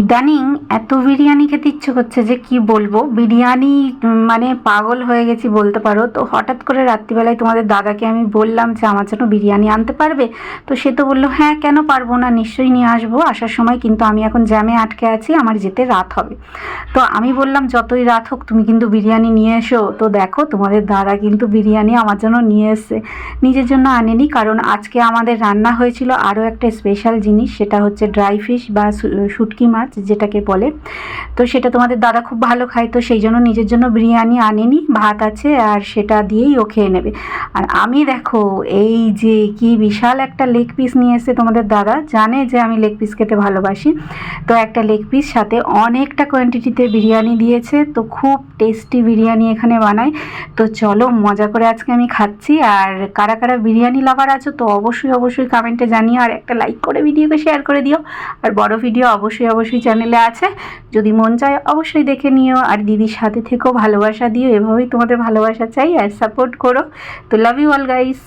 ইদানিং এত বিরিয়ানি খেতে ইচ্ছে করছে যে কি বলব? বিরিয়ানি মানে পাগল হয়ে গেছি বলতে পারো। তো হঠাৎ করে রাত্রিবেলায় তোমাদের দাদাকে আমি বললাম যে আমার জন্য বিরিয়ানি আনতে পারবে? তো সে তো বলল হ্যাঁ কেন পারব না? নিশ্চয়ই নিয়ে আসব। আসার সময় কিন্তু আমি এখন জ্যামে আটকে আছি, আমার যেতে রাত হবে। তো আমি বললাম, যতই রাত হোক, তুমি কিন্তু বিরিয়ানি নিয়ে এসো। তো দেখো, তোমাদের দাদা কিন্তু বিরিয়ানি আমার জন্য নিয়ে এসছে। নিজের জন্য আনেনি, কারণ আজকে আমাদের রান্না হয়েছিল আরও একটা স্পেশাল জিনিস, সেটা হচ্ছে ড্রাই ফিশ বা শুটকি মাছ। যেটাকে বলে। তো সেটা তোমাদের দাদা খুব ভালো খায়, তো সেই জন্য নিজের জন্য বিরিয়ানি আনেনি, ভাত আছে, আর সেটা দিয়েই ও খেয়ে নেবে। আর আমি দেখো, এই যে কি বিশাল একটা লেগ পিস নিয়ে এসেছে তোমাদের দাদা, জানে যে আমি লেগ পিস খেতে ভালোবাসি। তো একটা লেগ পিস সাথে অনেকটা কোয়ান্টিটিতে বিরিয়ানি দিয়েছে, তো খুব টেস্টি বিরিয়ানি এখানে বানায়। তো চলো, মজা করে আজকে আমি খাচ্ছি। আর কারা কারা বিরিয়ানি লাভার আছো, তো অবশ্যই অবশ্যই কমেন্টে জানিও। আর একটা লাইক করে ভিডিওকে শেয়ার করে দিও। আর বড় ভিডিও অবশ্যই অবশ্যই চ্যানেলে আছে। যদি মন চায় অবশ্যই দেখে নিও। আর দিদির সাথে থেকেও ভালোবাসা দিও। এভাবেই তোমাদের ভালোবাসা চাই আর সাপোর্ট করো। তো লাভ ইউ অল গাইস